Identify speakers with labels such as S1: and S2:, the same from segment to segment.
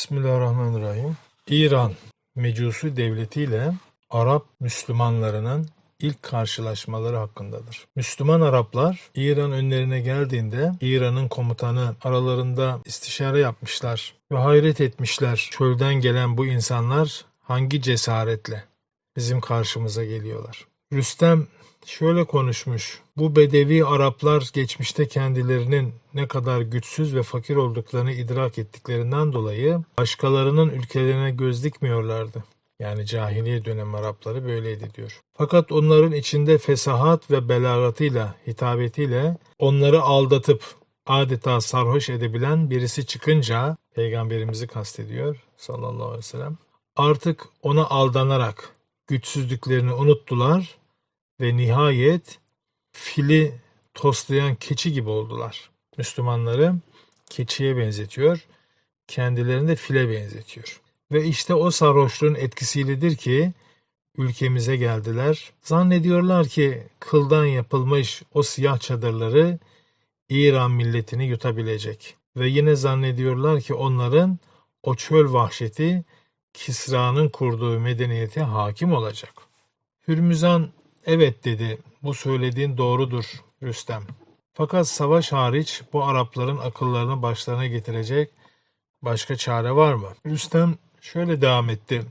S1: Bismillahirrahmanirrahim. İran Mecusi Devleti ile Arap Müslümanlarının ilk karşılaşmaları hakkındadır. Müslüman Araplar İran önlerine geldiğinde İran'ın komutanı aralarında istişare yapmışlar ve hayret etmişler. Çölden gelen bu insanlar hangi cesaretle bizim karşımıza geliyorlar? Rüstem şöyle konuşmuş. Bu bedevi Araplar geçmişte kendilerinin ne kadar güçsüz ve fakir olduklarını idrak ettiklerinden dolayı başkalarının ülkelerine göz dikmiyorlardı. Yani cahiliye dönem Arapları böyleydi diyor. Fakat onların içinde fesahat ve belagatıyla, hitabetiyle onları aldatıp adeta sarhoş edebilen birisi çıkınca peygamberimizi kastediyor sallallahu aleyhi ve sellem. Artık ona aldanarak güçsüzlüklerini unuttular ve nihayet fili toslayan keçi gibi oldular. Müslümanları keçiye benzetiyor, kendilerini de file benzetiyor. Ve işte o sarhoşluğun etkisiyledir ki ülkemize geldiler. Zannediyorlar ki kıldan yapılmış o siyah çadırları İran milletini yutabilecek. Ve yine zannediyorlar ki onların o çöl vahşeti Kisra'nın kurduğu medeniyete hakim olacak. Hürmüzan evet dedi. Bu söylediğin doğrudur Rüstem. Fakat savaş hariç bu Arapların akıllarını başlarına getirecek başka çare var mı? Rüstem şöyle devam etti.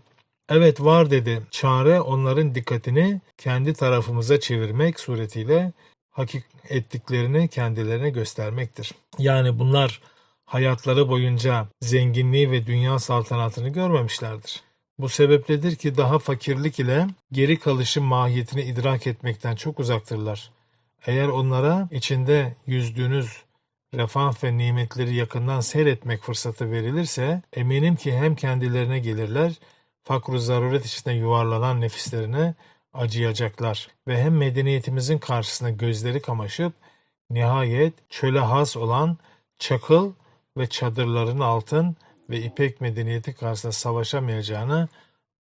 S1: Evet var dedi. Çare onların dikkatini kendi tarafımıza çevirmek suretiyle hakik ettiklerini kendilerine göstermektir. Yani bunlar hayatları boyunca zenginliği ve dünya saltanatını görmemişlerdir. Bu sebepledir ki daha fakirlik ile geri kalışın mahiyetini idrak etmekten çok uzaktırlar. Eğer onlara içinde yüzdüğünüz refah ve nimetleri yakından seyretmek fırsatı verilirse eminim ki hem kendilerine gelirler, fakru zaruret içinde yuvarlanan nefislerine acıyacaklar ve hem medeniyetimizin karşısına gözleri kamaşıp nihayet çöle has olan çakıl ve çadırların altın ve ipek medeniyeti karşısında savaşamayacağını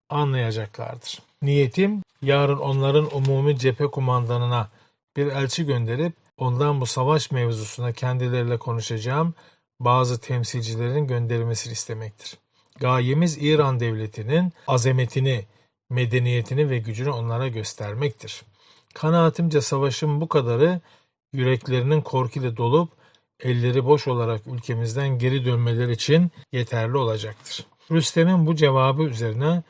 S1: anlayacaklardır. Niyetim yarın onların umumi cephe kumandanına bir elçi gönderip ondan bu savaş mevzusuna kendileriyle konuşacağım bazı temsilcilerin gönderilmesini istemektir. Gayemiz İran devletinin azametini, medeniyetini ve gücünü onlara göstermektir. Kanaatimce savaşın bu kadarı yüreklerinin korkuyla dolup elleri boş olarak ülkemizden geri dönmeleri için yeterli olacaktır. Rüstem'in bu cevabı üzerine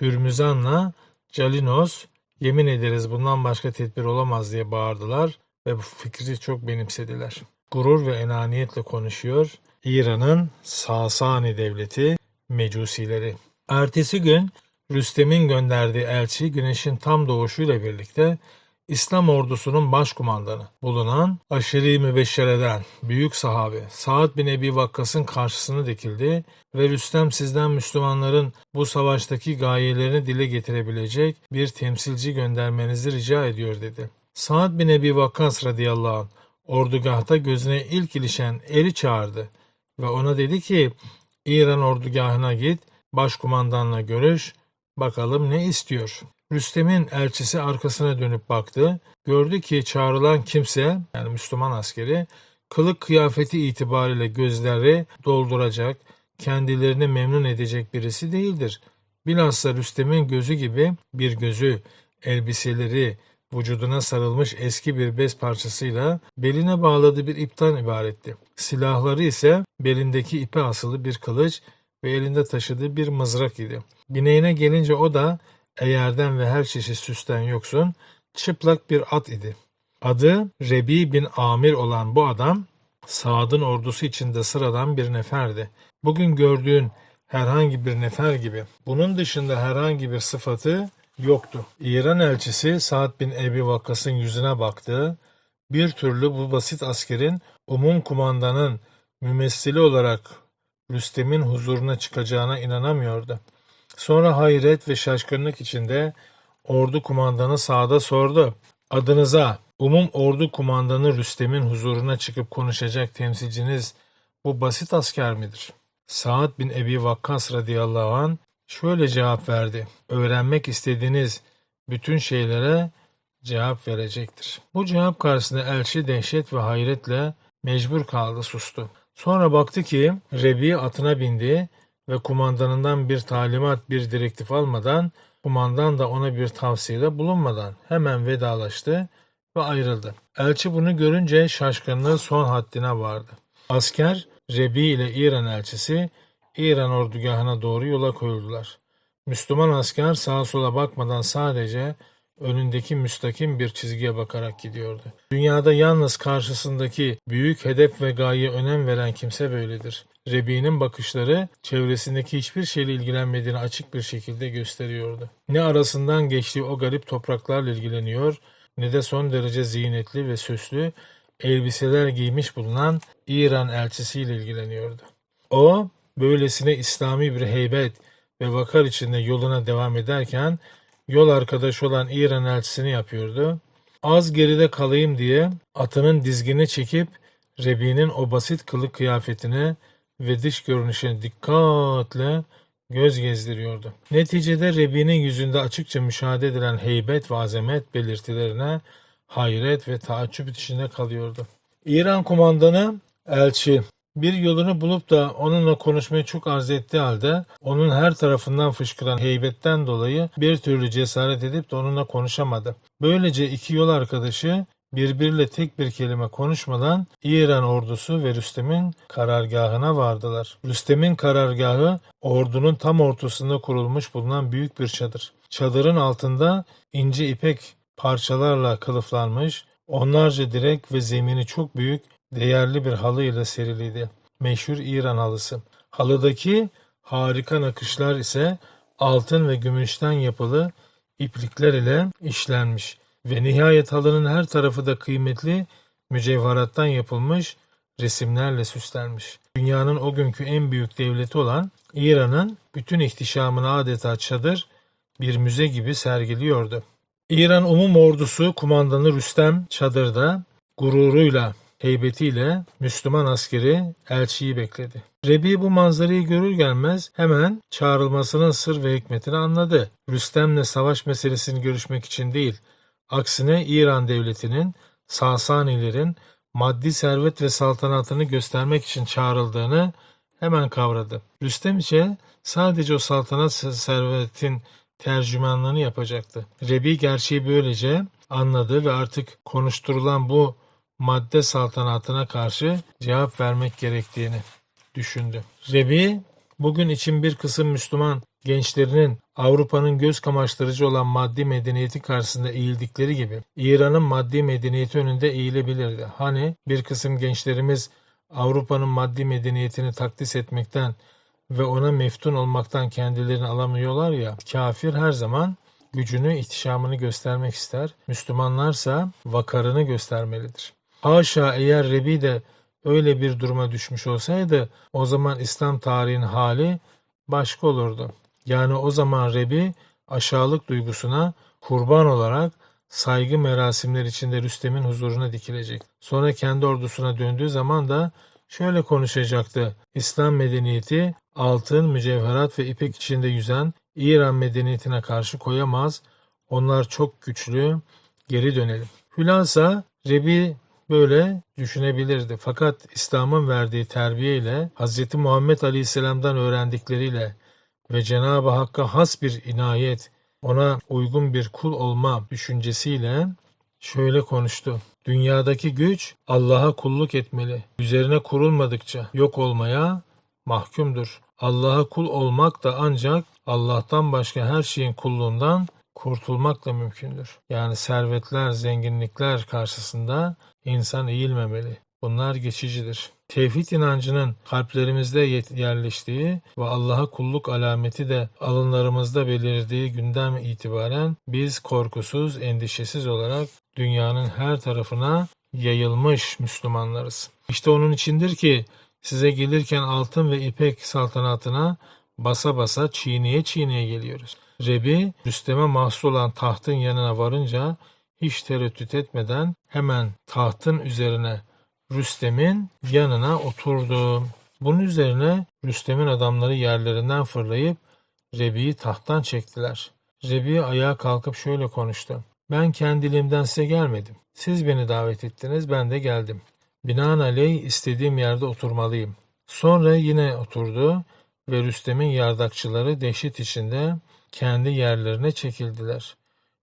S1: Hürmüzan'la Calinos yemin ederiz bundan başka tedbir olamaz diye bağırdılar ve bu fikri çok benimsediler. Gurur ve enaniyetle konuşuyor İran'ın Sasani devleti Mecusileri. Ertesi gün Rüstem'in gönderdiği elçi güneşin tam doğuşuyla birlikte İslam ordusunun başkumandanı bulunan aşırı mübeşşereden büyük sahabe Saad bin Ebi Vakkas'ın karşısına dikildi ve Rüstem sizden Müslümanların bu savaştaki gayelerini dile getirebilecek bir temsilci göndermenizi rica ediyor dedi. Saad bin Ebi Vakkas radıyallahu anh ordugahta gözüne ilk ilişen eri çağırdı ve ona dedi ki İran ordugahına git, başkumandanla görüş, bakalım ne istiyor. Rüstem'in elçisi arkasına dönüp baktı. Gördü ki çağrılan kimse yani Müslüman askeri kılık kıyafeti itibariyle gözleri dolduracak, kendilerini memnun edecek birisi değildir. Bilhassa Rüstem'in gözü gibi bir gözü, elbiseleri, vücuduna sarılmış eski bir bez parçasıyla beline bağladığı bir ipten ibaretti. Silahları ise belindeki ipe asılı bir kılıç ve elinde taşıdığı bir mızrak idi. Bineğine gelince o da eğerden ve her çeşit süsten yoksun çıplak bir at idi. Adı Rebi bin Amir olan bu adam Saad'ın ordusu içinde sıradan bir neferdi. Bugün gördüğün herhangi bir nefer gibi. Bunun dışında herhangi bir sıfatı yoktu. İran elçisi Saad bin Ebi Vakkas'ın yüzüne baktı. Bir türlü bu basit askerin umum kumandanın mümessili olarak Rüstem'in huzuruna çıkacağına inanamıyordu. Sonra hayret ve şaşkınlık içinde ordu kumandanı sağda sordu. Adınıza umum ordu kumandanı Rüstem'in huzuruna çıkıp konuşacak temsilciniz bu basit asker midir? Saad bin Ebi Vakkas radıyallahu an şöyle cevap verdi. Öğrenmek istediğiniz bütün şeylere cevap verecektir. Bu cevap karşısında elçi dehşet ve hayretle mecbur kaldı sustu. Sonra baktı ki Rebi atına bindi ve kumandanından bir talimat, bir direktif almadan, kumandan da ona bir tavsiyede bulunmadan hemen vedalaştı ve ayrıldı. Elçi bunu görünce şaşkınlığı son haddine vardı. Asker Rebi ile İran elçisi İran ordugahına doğru yola koyuldular. Müslüman asker sağa sola bakmadan sadece önündeki müstakim bir çizgiye bakarak gidiyordu. Dünyada yalnız karşısındaki büyük hedef ve gaye önem veren kimse böyledir. Rebi'nin bakışları çevresindeki hiçbir şeyle ilgilenmediğini açık bir şekilde gösteriyordu. Ne arasından geçtiği o garip topraklarla ilgileniyor ne de son derece ziynetli ve süslü elbiseler giymiş bulunan İran elçisiyle ilgileniyordu. O böylesine İslami bir heybet ve vakar içinde yoluna devam ederken yol arkadaşı olan İran elçisini yapıyordu. Az geride kalayım diye atının dizgini çekip Rebi'nin o basit kılık kıyafetine ve dış görünüşüne dikkatle göz gezdiriyordu. Neticede Rebi'nin yüzünde açıkça müşahede edilen heybet ve azamet belirtilerine hayret ve taaccüp içinde kalıyordu. İran kumandanı elçi bir yolunu bulup da onunla konuşmayı çok arzu ettiği halde onun her tarafından fışkıran heybetten dolayı bir türlü cesaret edip de onunla konuşamadı. Böylece iki yol arkadaşı birbiriyle tek bir kelime konuşmadan İran ordusu ve Rüstem'in karargahına vardılar. Rüstem'in karargahı ordunun tam ortasında kurulmuş bulunan büyük bir çadır. Çadırın altında ince ipek parçalarla kılıflanmış, onlarca direk ve zemini çok büyük, değerli bir halı ile seriliydi. Meşhur İran halısı. Halıdaki harika nakışlar ise altın ve gümüşten yapılı iplikler ile işlenmiş ve nihayet halının her tarafı da kıymetli mücevherattan yapılmış resimlerle süslenmiş. Dünyanın o günkü en büyük devleti olan İran'ın bütün ihtişamını adeta çadır bir müze gibi sergiliyordu. İran Umum Ordusu kumandanı Rüstem çadırda gururuyla, heybetiyle Müslüman askeri elçiyi bekledi. Rebi bu manzarayı görür gelmez hemen çağrılmasının sır ve hikmetini anladı. Rüstem'le savaş meselesini görüşmek için değil, aksine İran devletinin Sasanilerin maddi servet ve saltanatını göstermek için çağrıldığını hemen kavradı. Rüstem ise sadece o saltanat servetin tercümanlığını yapacaktı. Rebi gerçeği böylece anladı ve artık konuşturulan bu madde saltanatına karşı cevap vermek gerektiğini düşündü. Rebi bugün için bir kısım Müslüman gençlerinin Avrupa'nın göz kamaştırıcı olan maddi medeniyeti karşısında eğildikleri gibi İran'ın maddi medeniyeti önünde eğilebilirdi. Hani bir kısım gençlerimiz Avrupa'nın maddi medeniyetini takdis etmekten ve ona meftun olmaktan kendilerini alamıyorlar ya, kafir her zaman gücünü, ihtişamını göstermek ister. Müslümanlarsa vakarını göstermelidir. Haşa eğer Rebi de öyle bir duruma düşmüş olsaydı o zaman İslam tarihinin hali başka olurdu. Yani o zaman Rebi aşağılık duygusuna kurban olarak saygı merasimler içinde Rüstem'in huzuruna dikilecek. Sonra kendi ordusuna döndüğü zaman da şöyle konuşacaktı. İslam medeniyeti altın, mücevherat ve ipek içinde yüzen İran medeniyetine karşı koyamaz. Onlar çok güçlü. Geri dönelim. Hülasa Rebi böyle düşünebilirdi. Fakat İslam'ın verdiği terbiye ile Hz. Muhammed Aleyhisselam'dan öğrendikleriyle ve Cenab-ı Hakk'a has bir inayet, ona uygun bir kul olma düşüncesiyle şöyle konuştu. Dünyadaki güç Allah'a kulluk etmeli. Üzerine kurulmadıkça yok olmaya mahkumdur. Allah'a kul olmak da ancak Allah'tan başka her şeyin kulluğundan kurtulmakla mümkündür. Yani servetler, zenginlikler karşısında insan eğilmemeli. Bunlar geçicidir. Tevhid inancının kalplerimizde yerleştiği ve Allah'a kulluk alameti de alınlarımızda belirdiği günden itibaren biz korkusuz, endişesiz olarak dünyanın her tarafına yayılmış Müslümanlarız. İşte onun içindir ki size gelirken altın ve ipek saltanatına basa basa çiğneye çiğneye geliyoruz. Rebi Rüstem'e mahsul olan tahtın yanına varınca hiç tereddüt etmeden hemen tahtın üzerine Rüstem'in yanına oturdu. Bunun üzerine Rüstem'in adamları yerlerinden fırlayıp Rebi'yi tahttan çektiler. Rebi ayağa kalkıp şöyle konuştu. Ben kendiliğimden size gelmedim. Siz beni davet ettiniz, ben de geldim. Binaenaleyh istediğim yerde oturmalıyım. Sonra yine oturdu ve Rüstem'in yardakçıları dehşet içinde kendi yerlerine çekildiler.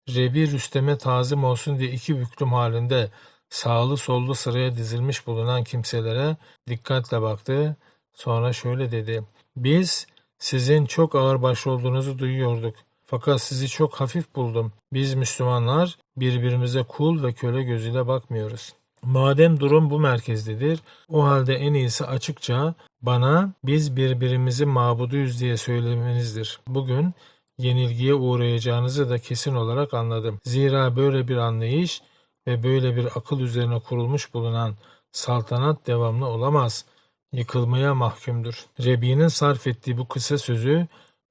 S1: Rebi Rüstem'e tazim olsun diye iki büklüm halinde sağlı sollu sıraya dizilmiş bulunan kimselere dikkatle baktı. Sonra şöyle dedi. Biz sizin çok ağırbaşlı olduğunuzu duyuyorduk. Fakat sizi çok hafif buldum. Biz Müslümanlar birbirimize kul ve köle gözüyle bakmıyoruz. Madem durum bu merkezdedir, o halde en iyisi açıkça bana biz birbirimizin mabuduyuz diye söylemenizdir. Bugün yenilgiye uğrayacağınızı da kesin olarak anladım. Zira böyle bir anlayış ve böyle bir akıl üzerine kurulmuş bulunan saltanat devamlı olamaz. Yıkılmaya mahkumdur. Rebi'nin sarf ettiği bu kısa sözü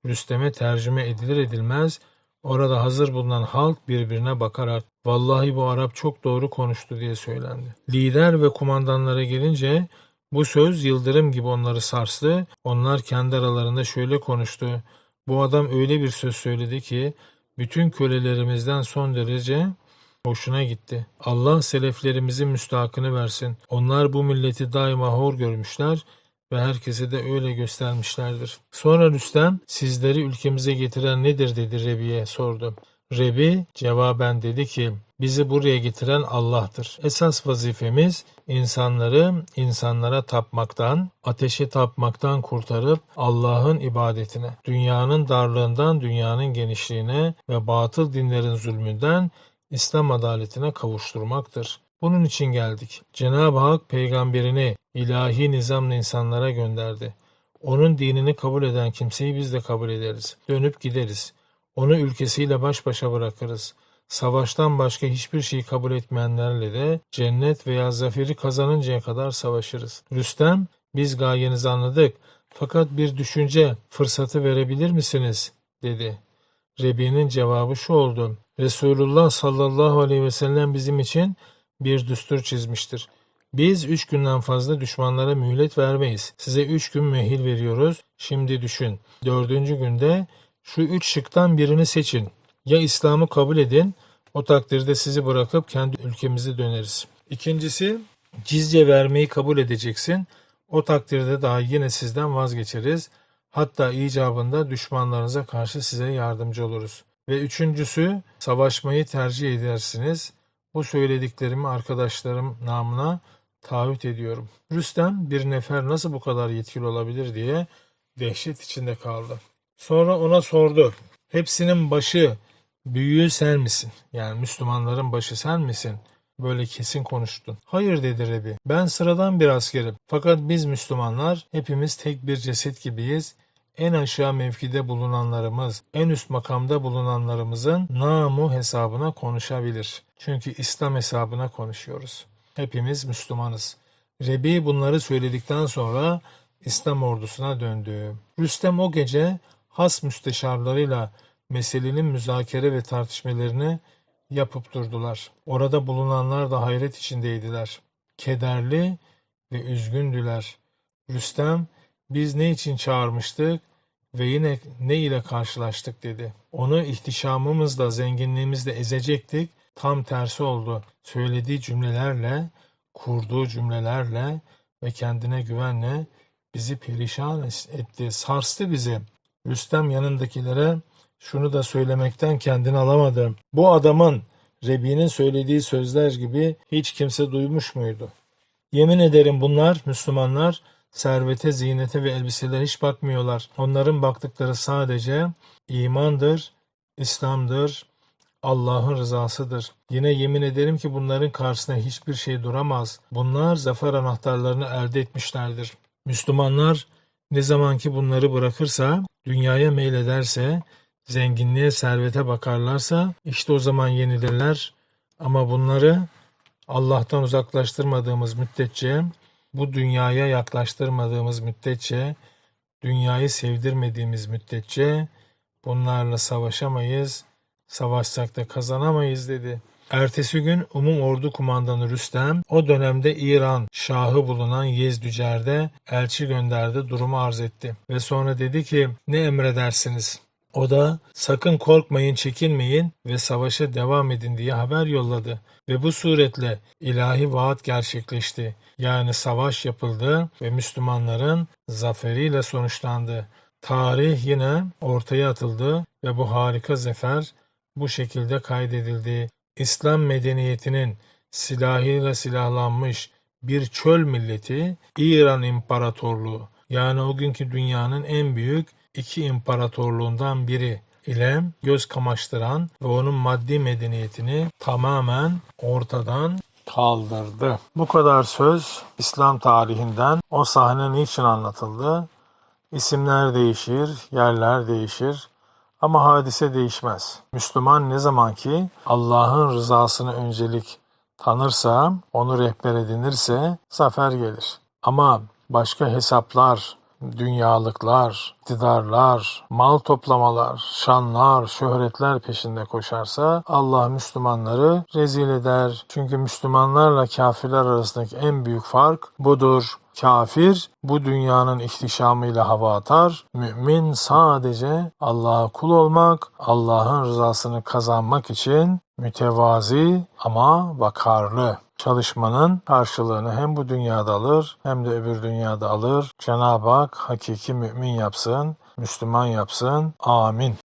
S1: Rüstem'e tercüme edilir edilmez orada hazır bulunan halk birbirine bakarak vallahi bu Arap çok doğru konuştu diye söylendi. Lider ve kumandanlara gelince bu söz yıldırım gibi onları sarstı. Onlar kendi aralarında şöyle konuştu. Bu adam öyle bir söz söyledi ki bütün kölelerimizden son derece hoşuna gitti. Allah seleflerimizin müstahakını versin. Onlar bu milleti daima hor görmüşler ve herkese de öyle göstermişlerdir. Sonra Rüstem sizleri ülkemize getiren nedir dedi Rebi'ye sordu. Rebi cevaben dedi ki bizi buraya getiren Allah'tır. Esas vazifemiz insanları insanlara tapmaktan, ateşe tapmaktan kurtarıp Allah'ın ibadetine, dünyanın darlığından dünyanın genişliğine ve batıl dinlerin zulmünden İslam adaletine kavuşturmaktır. Bunun için geldik. Cenab-ı Hak peygamberini ilahi nizamla insanlara gönderdi. Onun dinini kabul eden kimseyi biz de kabul ederiz. Dönüp gideriz. Onu ülkesiyle baş başa bırakırız. Savaştan başka hiçbir şeyi kabul etmeyenlerle de cennet veya zaferi kazanıncaya kadar savaşırız. Rüstem, biz gayenizi anladık. Fakat bir düşünce fırsatı verebilir misiniz? dedi. Rebi'nin cevabı şu oldu. Resulullah sallallahu aleyhi ve sellem bizim için bir düstur çizmiştir. Biz üç günden fazla düşmanlara mühlet vermeyiz. Size üç gün mühil veriyoruz. Şimdi düşün. Dördüncü günde şu üç şıktan birini seçin. Ya İslam'ı kabul edin, o takdirde sizi bırakıp kendi ülkemize döneriz. İkincisi, cizye vermeyi kabul edeceksin. O takdirde daha yine sizden vazgeçeriz. Hatta icabında düşmanlarınıza karşı size yardımcı oluruz. Ve üçüncüsü, savaşmayı tercih edersiniz. Bu söylediklerimi arkadaşlarım namına taahhüt ediyorum. Rüstem bir nefer nasıl bu kadar yetkili olabilir diye dehşet içinde kaldı. Sonra ona sordu. Hepsinin başı, büyüğü sen misin? Yani Müslümanların başı sen misin? Böyle kesin konuştun. Hayır dedi Rebi. Ben sıradan bir askerim. Fakat biz Müslümanlar hepimiz tek bir ceset gibiyiz. En aşağı mevkide bulunanlarımız, en üst makamda bulunanlarımızın namu hesabına konuşabilir. Çünkü İslam hesabına konuşuyoruz. Hepimiz Müslümanız. Rebi bunları söyledikten sonra İslam ordusuna döndü. Rüstem o gece has müsteşarlarıyla meselenin müzakere ve tartışmalarını yapıp durdular. Orada bulunanlar da hayret içindeydiler. Kederli ve üzgündüler. Rüstem biz ne için çağırmıştık ve yine ne ile karşılaştık dedi. Onu ihtişamımızla, zenginliğimizle ezecektik. Tam tersi oldu. Söylediği cümlelerle, kurduğu cümlelerle ve kendine güvenle bizi perişan etti, sarstı bizi. Rüstem yanındakilere şunu da söylemekten kendini alamadı. Bu adamın Rebi'nin söylediği sözler gibi hiç kimse duymuş muydu? Yemin ederim bunlar Müslümanlar servete, ziynete ve elbiselere hiç bakmıyorlar. Onların baktıkları sadece imandır, İslam'dır, Allah'ın rızasıdır. Yine yemin ederim ki bunların karşısında hiçbir şey duramaz. Bunlar zafer anahtarlarını elde etmişlerdir. Müslümanlar ne zaman ki bunları bırakırsa, dünyaya meylederse, zenginliğe, servete bakarlarsa işte o zaman yenilirler. Ama bunları Allah'tan uzaklaştırmadığımız müddetçe, bu dünyaya yaklaştırmadığımız müddetçe, dünyayı sevdirmediğimiz müddetçe bunlarla savaşamayız, savaşsak da kazanamayız dedi. Ertesi gün Umum Ordu Kumandanı Rüstem o dönemde İran Şahı bulunan Yezdücer'de elçi gönderdi durumu arz etti. Ve sonra dedi ki ne emredersiniz? O da sakın korkmayın çekinmeyin ve savaşa devam edin diye haber yolladı. Ve bu suretle ilahi vaat gerçekleşti. Yani savaş yapıldı ve Müslümanların zaferiyle sonuçlandı. Tarih yine ortaya atıldı ve bu harika zafer bu şekilde kaydedildi. İslam medeniyetinin silahıyla silahlanmış bir çöl milleti İran İmparatorluğu yani o günkü dünyanın en büyük iki imparatorluğundan biri ile göz kamaştıran ve onun maddi medeniyetini tamamen ortadan kaldırdı. Bu kadar söz İslam tarihinden o sahne niçin anlatıldı? İsimler değişir, yerler değişir ama hadise değişmez. Müslüman ne zaman ki Allah'ın rızasını öncelik tanırsa, onu rehber edinirse zafer gelir. Ama başka hesaplar, dünyalıklar, iktidarlar, mal toplamalar, şanlar, şöhretler peşinde koşarsa Allah Müslümanları rezil eder. Çünkü Müslümanlarla kafirler arasındaki en büyük fark budur. Kafir bu dünyanın ihtişamıyla hava atar. Mümin sadece Allah'a kul olmak, Allah'ın rızasını kazanmak için mütevazi ama vakarlı çalışmanın karşılığını hem bu dünyada alır hem de öbür dünyada alır. Cenab-ı Hak hakiki mümin yapsın, Müslüman yapsın. Amin.